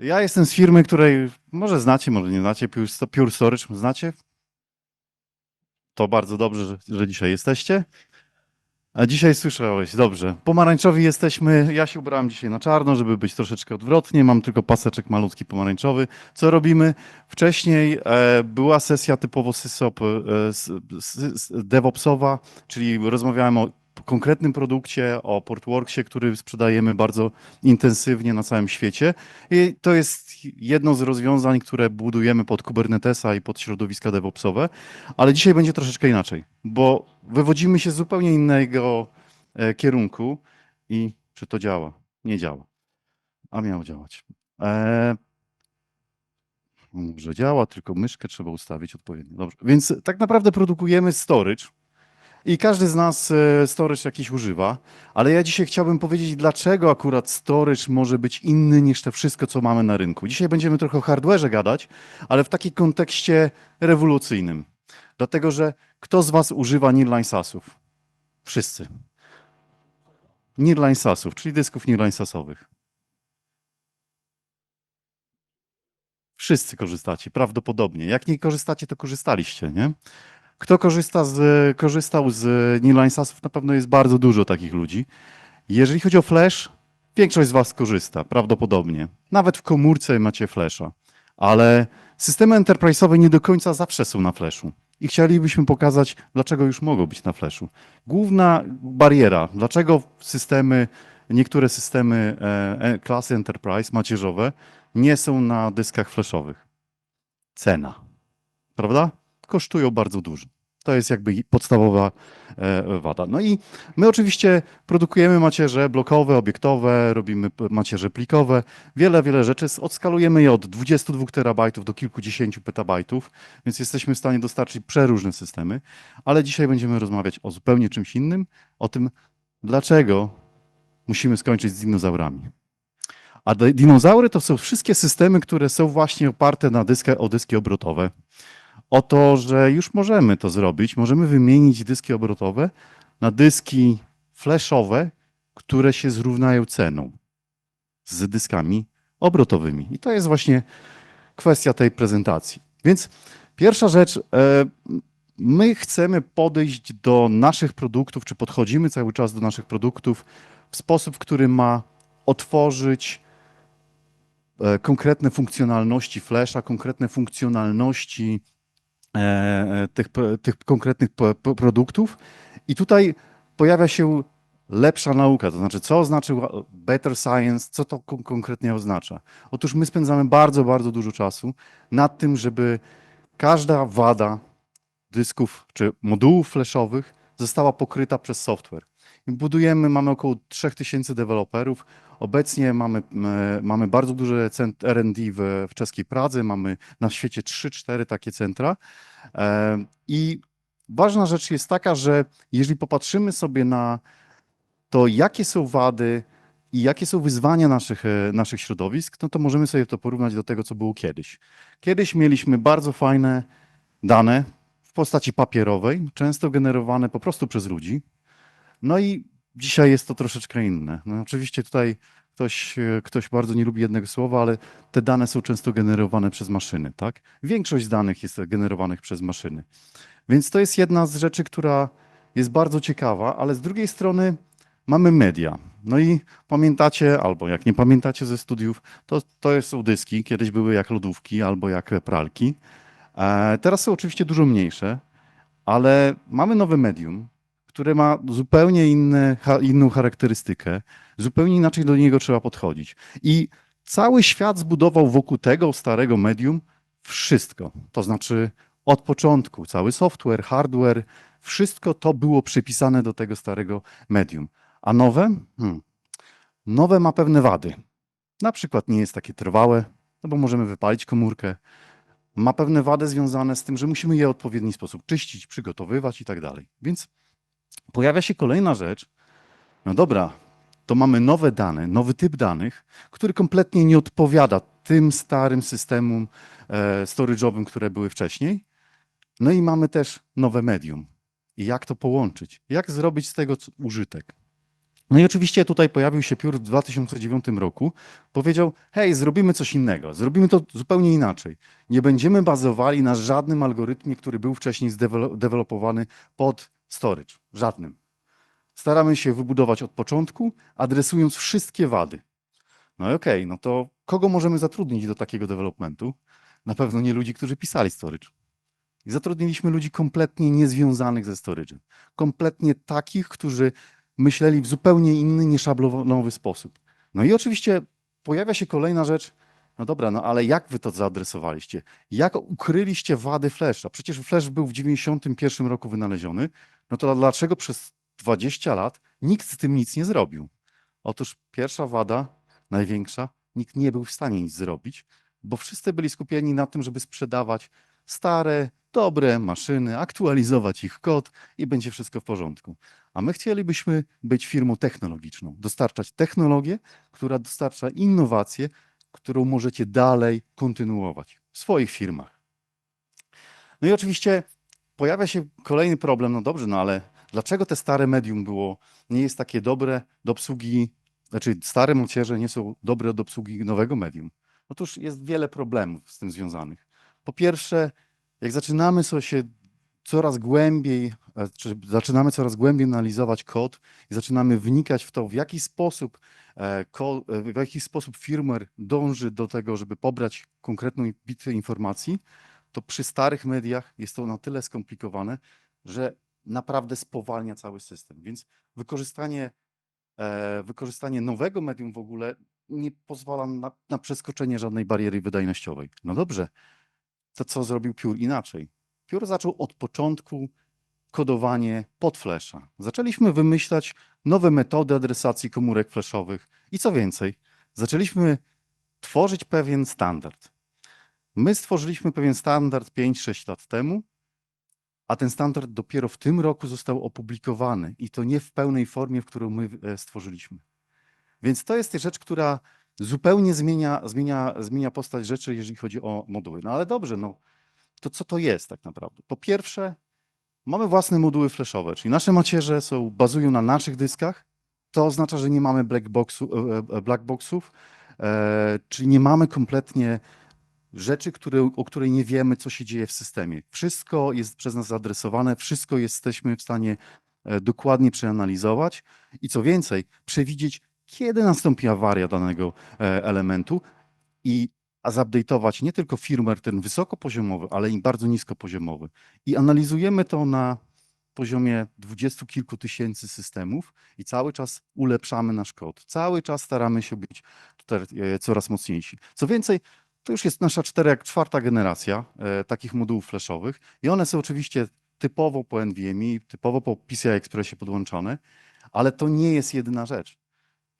Ja jestem z firmy, której może znacie, może nie znacie, Pure, Storage, znacie? To bardzo dobrze, że, że dzisiaj jesteście. A dzisiaj słyszałeś, dobrze. Pomarańczowi jesteśmy, ja się ubrałem dzisiaj na czarno, żeby być troszeczkę odwrotnie, mam tylko paseczek malutki pomarańczowy. Co robimy? Wcześniej e, była sesja typowo sysop, e, s, s, DevOpsowa, czyli rozmawiałem o konkretnym produkcie, o Portworksie, który sprzedajemy bardzo intensywnie na całym świecie. I to jest jedno z rozwiązań, które budujemy pod Kubernetesa i pod środowiska DevOpsowe, ale dzisiaj będzie troszeczkę inaczej, bo wywodzimy się z zupełnie innego e, kierunku i czy to działa? Nie działa. A miało działać. E, może działa, tylko myszkę trzeba ustawić odpowiednio. Dobrze. Więc tak naprawdę produkujemy storage i każdy z nas e, storage jakiś używa, ale ja dzisiaj chciałbym powiedzieć, dlaczego akurat storage może być inny niż to wszystko, co mamy na rynku. Dzisiaj będziemy trochę o hardware'ze gadać, ale w takim kontekście rewolucyjnym. Dlatego, że kto z Was używa Nearline SAS-ów? Wszyscy. Nearline SAS-ów, czyli dysków Nearline SAS-owych. Wszyscy korzystacie, prawdopodobnie. Jak nie korzystacie, to korzystaliście, nie? Kto korzysta z, korzystał z Nearline SAS-ów, na pewno jest bardzo dużo takich ludzi. Jeżeli chodzi o Flash, większość z Was korzysta, prawdopodobnie. Nawet w komórce macie Flasha, ale systemy enterprise'owe nie do końca zawsze są na Flashu. I chcielibyśmy pokazać, dlaczego już mogą być na Flashu. Główna bariera, dlaczego systemy, niektóre systemy e, e, klasy Enterprise macierzowe nie są na dyskach flashowych. Cena. Prawda? Kosztują bardzo dużo. To jest jakby podstawowa e, wada. No i my oczywiście produkujemy macierze blokowe, obiektowe, robimy macierze plikowe, wiele, wiele rzeczy. Odskalujemy je od 22 terabajtów do kilkudziesięciu petabajtów, więc jesteśmy w stanie dostarczyć przeróżne systemy, ale dzisiaj będziemy rozmawiać o zupełnie czymś innym, o tym, dlaczego musimy skończyć z dinozaurami. A di- dinozaury to są wszystkie systemy, które są właśnie oparte na dyskę, o dyski obrotowe. O to, że już możemy to zrobić, możemy wymienić dyski obrotowe na dyski flashowe, które się zrównają ceną z dyskami obrotowymi. I to jest właśnie kwestia tej prezentacji. Więc pierwsza rzecz, e, my chcemy podejść do naszych produktów, czy podchodzimy cały czas do naszych produktów w sposób, który ma otworzyć e, konkretne funkcjonalności Flasha, konkretne funkcjonalności tych, p- tych konkretnych p- p- produktów. I tutaj pojawia się lepsza nauka, to znaczy, co oznacza better science, co to kon- konkretnie oznacza. Otóż my spędzamy bardzo, bardzo dużo czasu nad tym, żeby każda wada dysków czy modułów flashowych została pokryta przez software. Budujemy, mamy około 3000 deweloperów. Obecnie mamy, mamy bardzo duże R&D w, w czeskiej Pradze, mamy na świecie 3-4 takie centra. E, I ważna rzecz jest taka, że jeżeli popatrzymy sobie na to, jakie są wady i jakie są wyzwania naszych, e, naszych środowisk, no to możemy sobie to porównać do tego, co było kiedyś. Kiedyś mieliśmy bardzo fajne dane w postaci papierowej, często generowane po prostu przez ludzi. No i dzisiaj jest to troszeczkę inne. No oczywiście tutaj ktoś, e, ktoś bardzo nie lubi jednego słowa, ale te dane są często generowane przez maszyny, tak? Większość danych jest generowanych przez maszyny. Więc to jest jedna z rzeczy, która jest bardzo ciekawa, ale z drugiej strony mamy media. No i pamiętacie, albo jak nie pamiętacie ze studiów, to, to są dyski, kiedyś były jak lodówki albo jak pralki. E, teraz są oczywiście dużo mniejsze, ale mamy nowe medium, które ma zupełnie inne, inną charakterystykę, zupełnie inaczej do niego trzeba podchodzić. I cały świat zbudował wokół tego starego medium wszystko. To znaczy od początku cały software, hardware, wszystko to było przypisane do tego starego medium. A nowe? Hmm. Nowe ma pewne wady. Na przykład nie jest takie trwałe, no bo możemy wypalić komórkę. Ma pewne wady związane z tym, że musimy je w odpowiedni sposób czyścić, przygotowywać i tak dalej. Więc pojawia się kolejna rzecz. No dobra, to mamy nowe dane, nowy typ danych, który kompletnie nie odpowiada tym starym systemom e, storage'owym, które były wcześniej. No i mamy też nowe medium. I jak to połączyć? Jak zrobić z tego użytek? No i oczywiście tutaj pojawił się Piór w 2009 roku. Powiedział, hej, zrobimy coś innego, zrobimy to zupełnie inaczej. Nie będziemy bazowali na żadnym algorytmie, który był wcześniej zdewelopowany pod storage. Żadnym. Staramy się wybudować od początku, adresując wszystkie wady. No i okej, no to kogo możemy zatrudnić do takiego developmentu? Na pewno nie ludzi, którzy pisali storage. I zatrudniliśmy ludzi kompletnie niezwiązanych ze storage'em. Kompletnie takich, którzy myśleli w zupełnie inny, nieszablonowy sposób. No i oczywiście pojawia się kolejna rzecz. No dobra, no ale jak wy to zaadresowaliście? Jak ukryliście wady Flasha? Przecież Flash był w 91 roku wynaleziony. No to dlaczego przez 20 lat nikt z tym nic nie zrobił? Otóż pierwsza wada, największa, nikt nie był w stanie nic zrobić, bo wszyscy byli skupieni na tym, żeby sprzedawać stare, dobre maszyny, aktualizować ich kod i będzie wszystko w porządku. A my chcielibyśmy być firmą technologiczną, dostarczać technologię, która dostarcza innowację, którą możecie dalej kontynuować w swoich firmach. No i oczywiście pojawia się kolejny problem, no dobrze, no ale dlaczego te stare medium było, nie jest takie dobre do obsługi, znaczy stare macierze nie są dobre do obsługi nowego medium? Otóż jest wiele problemów z tym związanych. Po pierwsze, jak zaczynamy sobie się coraz głębiej, e, czy zaczynamy coraz głębiej analizować kod i zaczynamy wnikać w to, w jaki sposób, e, e, w jaki sposób firmware dąży do tego, żeby pobrać konkretną bitwę informacji, to przy starych mediach jest to na tyle skomplikowane, że naprawdę spowalnia cały system. Więc wykorzystanie, e, wykorzystanie nowego medium w ogóle nie pozwala na, na przeskoczenie żadnej bariery wydajnościowej. No dobrze, to co zrobił Pure inaczej? Pure zaczął od początku kodowanie pod flasha. Zaczęliśmy wymyślać nowe metody adresacji komórek flashowych i co więcej, zaczęliśmy tworzyć pewien standard. My stworzyliśmy pewien standard 5-6 lat temu, a ten standard dopiero w tym roku został opublikowany i to nie w pełnej formie, w którą my e, stworzyliśmy. Więc to jest rzecz, która zupełnie zmienia, zmienia, zmienia postać rzeczy, jeżeli chodzi o moduły. No ale dobrze, no to co to jest tak naprawdę? Po pierwsze, mamy własne moduły flashowe, czyli nasze macierze są, bazują na naszych dyskach. To oznacza, że nie mamy black, boxu, e, e, black boxów, czyli nie mamy kompletnie rzeczy, które, o której nie wiemy, co się dzieje w systemie. Wszystko jest przez nas zaadresowane, wszystko jesteśmy w stanie e, dokładnie przeanalizować i co więcej, przewidzieć, kiedy nastąpi awaria danego e, elementu i zupdate'ować nie tylko firmware ten wysokopoziomowy, ale i bardzo niskopoziomowy. I analizujemy to na poziomie dwudziestu kilku tysięcy systemów i cały czas ulepszamy nasz kod. Cały czas staramy się być tutaj e, coraz mocniejsi. Co więcej, to już jest nasza cztery, czwarta generacja e, takich modułów flashowych i one są oczywiście typowo po NVMe, typowo po PCI Expressie podłączone, ale to nie jest jedyna rzecz.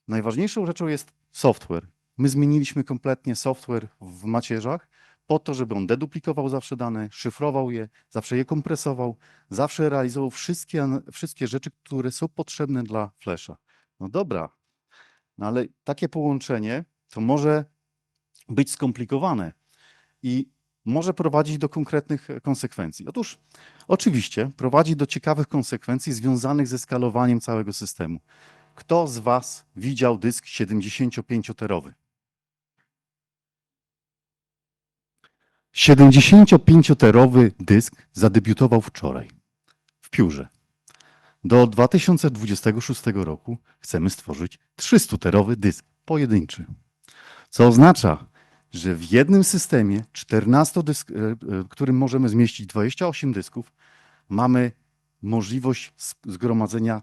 Najważniejszą rzeczą jest software. My zmieniliśmy kompletnie software w macierzach po to, żeby on deduplikował zawsze dane, szyfrował je, zawsze je kompresował, zawsze realizował wszystkie, wszystkie rzeczy, które są potrzebne dla Flasha. No dobra, no ale takie połączenie to może być skomplikowane i może prowadzić do konkretnych e, konsekwencji. Otóż oczywiście prowadzi do ciekawych konsekwencji związanych ze skalowaniem całego systemu. Kto z Was widział dysk 75-terowy? 75-terowy dysk zadebiutował wczoraj w piórze. Do 2026 roku chcemy stworzyć 300-terowy dysk pojedynczy. Co oznacza, że w jednym systemie 14 dysk, e, e, w którym możemy zmieścić 28 dysków, mamy możliwość zgromadzenia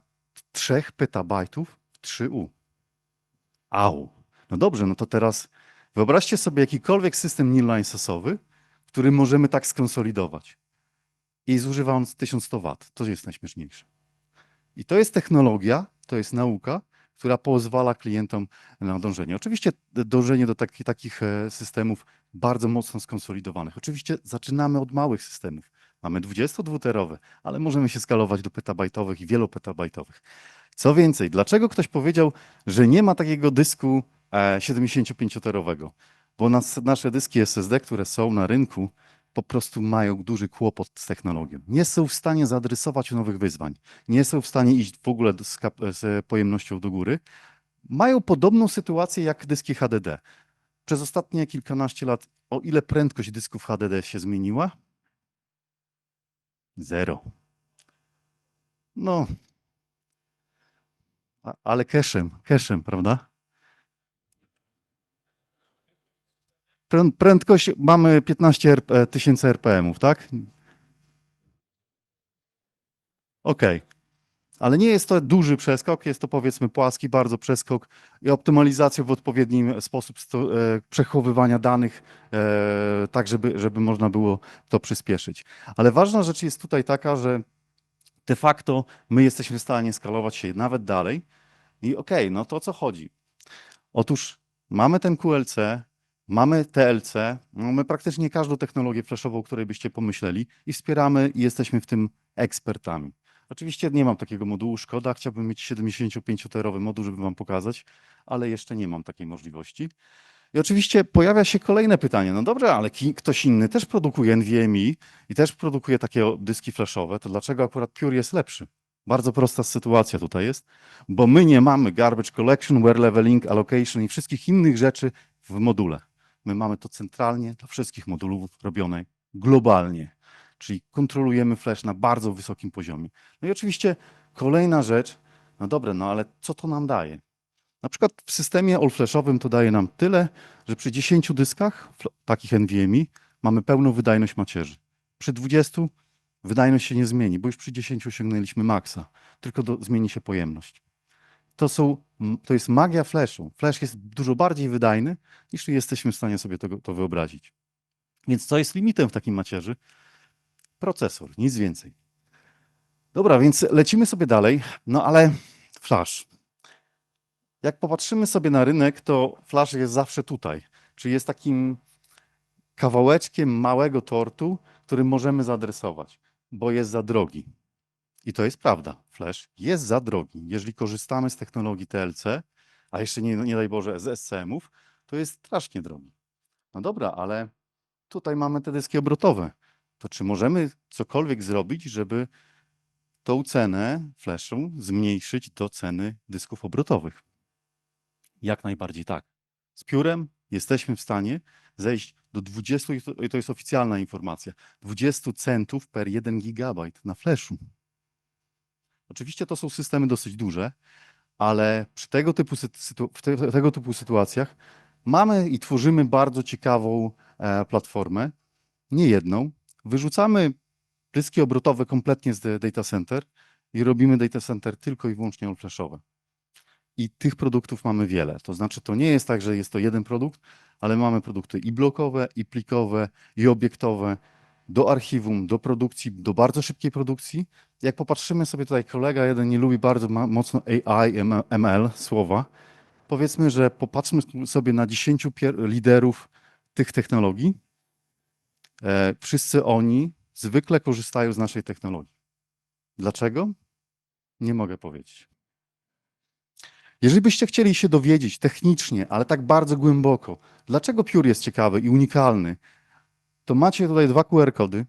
3 petabajtów w 3U. Au. No dobrze, no to teraz wyobraźcie sobie jakikolwiek system Nearline-sosowy, który możemy tak skonsolidować i zużywając 1100 W. To jest najśmieszniejsze. I to jest technologia, to jest nauka, która pozwala klientom na dążenie. Oczywiście dążenie do taki, takich e, systemów bardzo mocno skonsolidowanych. Oczywiście zaczynamy od małych systemów. Mamy 22-terowe, ale możemy się skalować do petabajtowych i wielopetabajtowych. Co więcej, dlaczego ktoś powiedział, że nie ma takiego dysku e, 75-terowego? Bo nas, nasze dyski SSD, które są na rynku, po prostu mają duży kłopot z technologią. Nie są w stanie zaadresować nowych wyzwań. Nie są w stanie iść w ogóle z, z pojemnością do góry. Mają podobną sytuację jak dyski HDD. Przez ostatnie kilkanaście lat, o ile prędkość dysków HDD się zmieniła? Zero. No, ale cashem, cashem, prawda? Prędkość mamy 15 RP, tysięcy RPM-ów, tak? Okej. Ale nie jest to duży przeskok, jest to powiedzmy płaski bardzo przeskok i optymalizacja w odpowiedni sposób e, przechowywania danych, e, tak żeby, żeby można było to przyspieszyć. Ale ważna rzecz jest tutaj taka, że de facto my jesteśmy w stanie skalować się nawet dalej i okej, no to o co chodzi? Otóż mamy ten QLC, mamy TLC, mamy praktycznie każdą technologię flashową, o której byście pomyśleli i wspieramy i jesteśmy w tym ekspertami. Oczywiście nie mam takiego modułu, szkoda, chciałbym mieć 75-terowy moduł, żeby wam pokazać, ale jeszcze nie mam takiej możliwości. I oczywiście pojawia się kolejne pytanie, no dobrze, ale ktoś inny też produkuje NVMe i też produkuje takie dyski flashowe, to dlaczego akurat Pure jest lepszy? Bardzo prosta sytuacja tutaj jest, bo my nie mamy garbage collection, wear leveling, allocation i wszystkich innych rzeczy w module. My mamy to centralnie dla wszystkich modulów robione globalnie, czyli kontrolujemy flash na bardzo wysokim poziomie. No i oczywiście kolejna rzecz, no dobre, no ale co to nam daje? Na przykład w systemie all-flashowym to daje nam tyle, że przy 10 dyskach, takich NVMe, mamy pełną wydajność macierzy. Przy 20 wydajność się nie zmieni, bo już przy 10 osiągnęliśmy maksa, tylko do, zmieni się pojemność. To, są, to jest magia flashu. Flash jest dużo bardziej wydajny, niż jesteśmy w stanie sobie tego, to wyobrazić. Więc co jest limitem w takim macierzy? Procesor, nic więcej. Dobra, więc lecimy sobie dalej, no ale flash. Jak popatrzymy sobie na rynek, to flash jest zawsze tutaj, czyli jest takim kawałeczkiem małego tortu, który możemy zaadresować, bo jest za drogi. I to jest prawda. Flash jest za drogi. Jeżeli korzystamy z technologii TLC, a jeszcze nie, nie daj Boże z SCM-ów, to jest strasznie drogi. No dobra, ale tutaj mamy te dyski obrotowe. To czy możemy cokolwiek zrobić, żeby tą cenę flashu zmniejszyć do ceny dysków obrotowych? Jak najbardziej tak. Z piórem jesteśmy w stanie zejść do 20, i to- jest oficjalna informacja, 20 centów per 1 gigabajt na flashu. Oczywiście to są systemy dosyć duże, ale przy tego typu, w te, tego typu sytuacjach mamy i tworzymy bardzo ciekawą e, platformę, nie jedną. Wyrzucamy dyski obrotowe kompletnie z data center i robimy data center tylko i wyłącznie all-flashowe. I tych produktów mamy wiele. To znaczy, to nie jest tak, że jest to jeden produkt, ale mamy produkty i blokowe, i plikowe, i obiektowe, do archiwum, do produkcji, do bardzo szybkiej produkcji. Jak popatrzymy sobie tutaj, kolega jeden nie lubi bardzo mocno AI, ML słowa. Powiedzmy, że popatrzmy sobie na 10 pier- liderów tych technologii. E, wszyscy oni zwykle korzystają z naszej technologii. Dlaczego? Nie mogę powiedzieć. Jeżeli byście chcieli się dowiedzieć technicznie, ale tak bardzo głęboko, dlaczego Pure jest ciekawy i unikalny, to macie tutaj dwa QR-kody.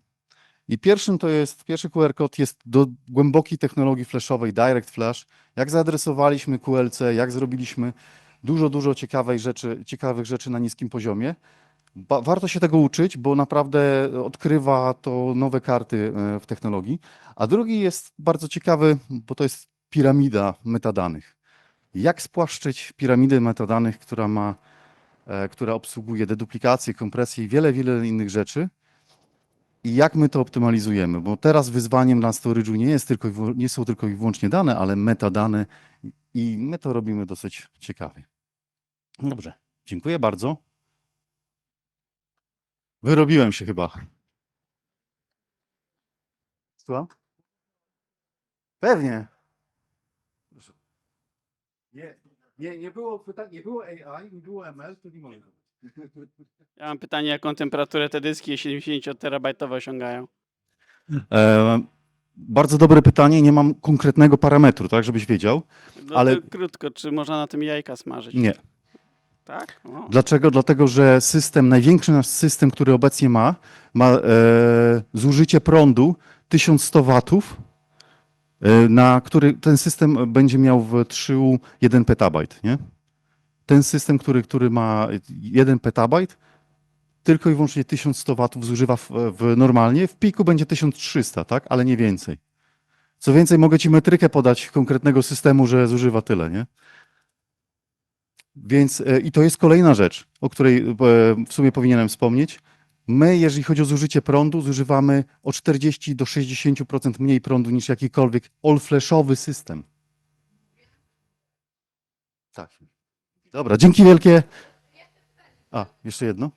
I pierwszym to jest, pierwszy QR-kod jest do głębokiej technologii flashowej, Direct Flash. Jak zaadresowaliśmy QLC, jak zrobiliśmy dużo, dużo ciekawej rzeczy, ciekawych rzeczy na niskim poziomie. Ba- warto się tego uczyć, bo naprawdę odkrywa to nowe karty e, w technologii. A drugi jest bardzo ciekawy, bo to jest piramida metadanych. Jak spłaszczyć piramidę metadanych, która ma, która obsługuje deduplikację, kompresję i wiele, wiele innych rzeczy. I jak my to optymalizujemy? Bo teraz wyzwaniem dla storage'u nie, jest tylko, nie są tylko i wyłącznie dane, ale metadane i my to robimy dosyć ciekawie. Dobrze, dziękuję bardzo. Wyrobiłem się chyba. Słucham? Pewnie. Nie, nie, nie było pytań, nie było AI, nie było ML, to nie mogę. Ja mam pytanie, jaką temperaturę te dyski 70-terabajtowe osiągają? E, bardzo dobre pytanie, nie mam konkretnego parametru, tak, żebyś wiedział. No Ale- to krótko, czy można na tym jajka smażyć? Nie. Tak? O. Dlaczego? Dlatego, że system, największy nasz system, który obecnie ma, ma e, zużycie prądu 1100 watów, na który ten system będzie miał w 3 1 petabajt, nie? Ten system, który, który ma 1 petabajt, tylko i wyłącznie 1100 watów zużywa w, w normalnie, w piku będzie 1300, tak? Ale nie więcej. Co więcej, mogę ci metrykę podać konkretnego systemu, że zużywa tyle, nie? Więc e, i to jest kolejna rzecz, o której e, w sumie powinienem wspomnieć. My, jeżeli chodzi o zużycie prądu, zużywamy o 40 do 60% mniej prądu niż jakikolwiek all-flashowy system. Tak. Dobra, dzięki wielkie. A, jeszcze jedno?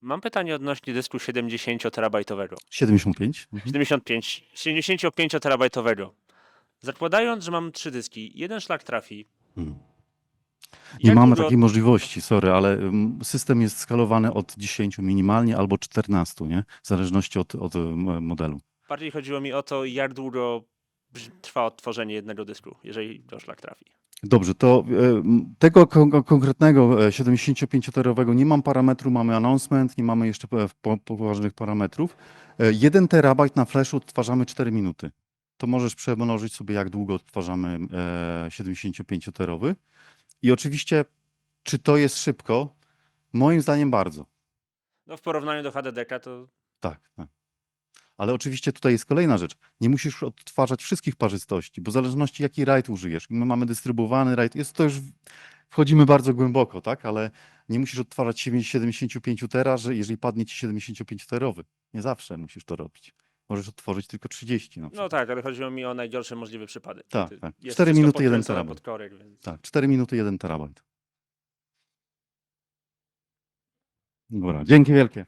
Mam pytanie odnośnie dysku 70-terabajtowego. 75. Mhm. 75, 75-terabajtowego. Zakładając, że mam trzy dyski, jeden szlak trafi. Hmm. Nie Jak mamy dużo- takiej możliwości, sorry, ale mm, system jest skalowany od 10 minimalnie albo 14, nie? W zależności od, od modelu. Bardziej chodziło mi o to, jak długo trwa odtworzenie jednego dysku, jeżeli to szlak trafi. Dobrze, to e, m, tego kon- konkretnego e, 75-terowego nie mam parametru, mamy announcement, nie mamy jeszcze e, po- poważnych parametrów. E, 1 terabajt na flashu odtwarzamy 4 minuty. To możesz przemnożyć sobie, jak długo odtwarzamy e, 75-terowy. I oczywiście, czy to jest szybko? Moim zdaniem bardzo. No w porównaniu do HDD to Tak, tak. Ale oczywiście tutaj jest kolejna rzecz. Nie musisz odtwarzać wszystkich parzystości, bo w zależności jaki RAID użyjesz. My mamy dystrybuowany RAID, jest to już, wchodzimy bardzo głęboko, tak? Ale nie musisz odtwarzać 75 tera, że jeżeli padnie ci 75 terowy. Nie zawsze musisz to robić. Możesz odtworzyć tylko 30 na no tak, ale chodziło mi o najgorszy możliwy przypadek. Tak, tak. jest Cztery wszystko minuty, jeden podkręcone terabajt. pod korek, więc... Tak, 4 minuty 1 terabajt. Dobra, dzięki wielkie.